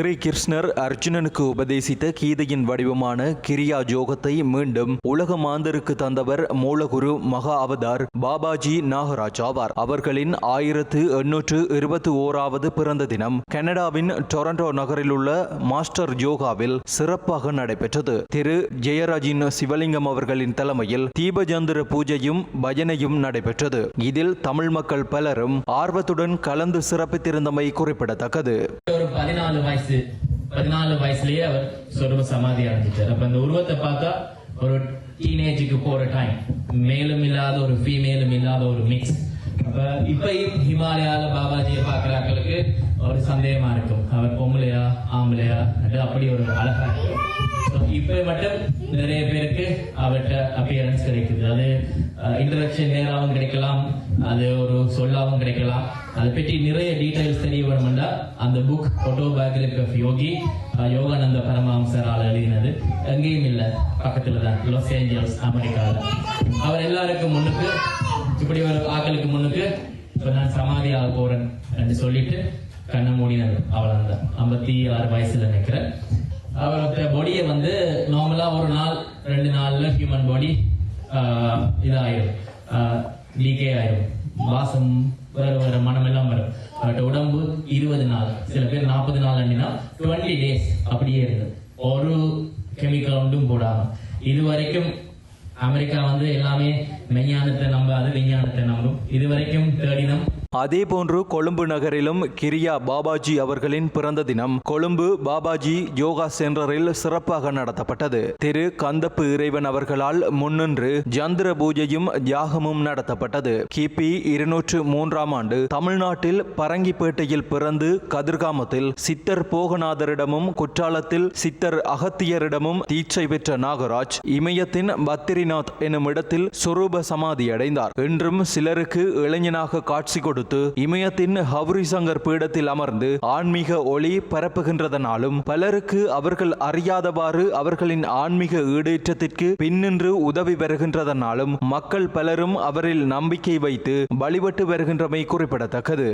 ஸ்ரீ கிருஷ்ணர் அர்ஜுனனுக்கு உபதேசித்த கீதையின் வடிவமான கிரியா ஜோகத்தை மீண்டும் உலக மாந்தருக்கு தந்தவர் மூலகுரு மகா அவதார் பாபாஜி நாகராஜ் ஆவார். அவர்களின் ஆயிரத்து எண்ணூற்று இருபத்தி ஓராவது பிறந்த தினம் கனடாவின் டொரண்டோ நகரில் உள்ள மாஸ்டர் யோகாவில் சிறப்பாக நடைபெற்றது. திரு ஜெயராஜின் சிவலிங்கம் அவர்களின் தலைமையில் தீபஜந்திர பூஜையும் பஜனையும் நடைபெற்றது. இதில் தமிழ் மக்கள் பலரும் ஆர்வத்துடன் கலந்து சிறப்பித்திருந்தமை குறிப்பிடத்தக்கது. பதினாலு வயசு பதினாலு வயசுலயே அவர் சொருப சமாதி அடைஞ்சிட்டார். அப்ப அந்த உருவத்தை பார்த்தா ஒரு டீனேஜுக்கு போற டைம் மேலும் இல்லாத ஒரு ஃபீமேலும் இல்லாத ஒரு மிக்ஸ் அப்ப இப்ப ஹிமாலயால பாபாஜியை பாக்குறாக்களுக்கு ஒரு சந்தேகமா இருக்கும். ஆம்பளையா? அது அப்படி ஒரு அழகா இப்போ மட்டும் நிறைய பேருக்கு அவர்கிட்ட அப்பியரன்ஸ் கிடைக்குது. அது இன்டராக்ஷன் நேராகவும் கிடைக்கலாம். அது ஒரு சொல்லாகவும் கிடைக்கலாம். அதை பற்றி நிறைய டீட்டெயில்ஸ் தெரிய வேணும்னா அந்த book autobiography of Yogi Yogananda பரமஹம்சரால் எழுதினது. எங்கேயும் இல்லை. பக்கத்தில் தான். லாஸ் ஏஞ்சல்ஸ் அமெரிக்காவில். அவர் எல்லாருக்கும் முன்னுக்கு இப்படி ஒரு ஆக்களுக்கு முன்னுக்கு இப்போ நான் சமாதி ஆக போகிறேன் என்று சொல்லிட்டு கண்ணை மூடினது அவள் அந்த ஐம்பத்தி ஆறு வயசுல நினைக்கிறேன். அவளோட பாடியை வந்து நார்மலா ஒரு நாள் ரெண்டு நாள்ல ஹியூமன் பாடி இதாயிரும். லீக்கே ஆயிரும். வாசம் வேற வேற மனம் எல்லாம் வரும். அவட்ட உடம்பு இருபது நாள். சில பேர் நாற்பது நாள் அண்டினா டுவெண்ட்டி டேஸ் அப்படியே இருந்தது ஒரு கெமிக்கல் ஒன்றும் போடாம. இது வரைக்கும் அமெரிக்கா வந்து எல்லாமே மெய்ஞானத்தை நம்பாது விஞ்ஞானத்தை நம்பும். இது வரைக்கும் தேடினம். அதேபோன்று கொழும்பு நகரிலும் கிரியா பாபாஜி அவர்களின் பிறந்த தினம். கொழும்பு பாபாஜி யோகா சென்டரில் சிறப்பாக நடத்தப்பட்டது. திரு கந்தப்பு இறைவன் அவர்களால் முன்னின்று ஜந்திர பூஜையும் யாகமும் நடத்தப்பட்டது. கிபி இருநூற்று மூன்றாம் ஆண்டு தமிழ்நாட்டில் பரங்கிப்பேட்டையில் பிறந்து கதிர்காமத்தில் சித்தர் போகநாதரிடமும் குற்றாலத்தில் சித்தர் அகத்தியரிடமும் தீட்சை பெற்ற நாகராஜ் இமயத்தின் பத்திரிநாத் எனும் இடத்தில் சுரூப சமாதி அடைந்தார் இன்றும் சிலருக்கு இளைஞனாக காட்சி கொடுத்து இமயத்தின் ஹவுரிசங்கர் பீடத்தில் அமர்ந்து ஆன்மீக ஒளி பரப்புகின்றதனாலும் பலருக்கு அவர்கள் அறியாதவாறு அவர்களின் ஆன்மீக ஈடேற்றத்திற்கு பின்னின்று உதவி வருகின்றதனாலும் மக்கள் பலரும் அவரில் நம்பிக்கை வைத்து வழிபட்டு வருகின்றமை குறிப்பிடத்தக்கது.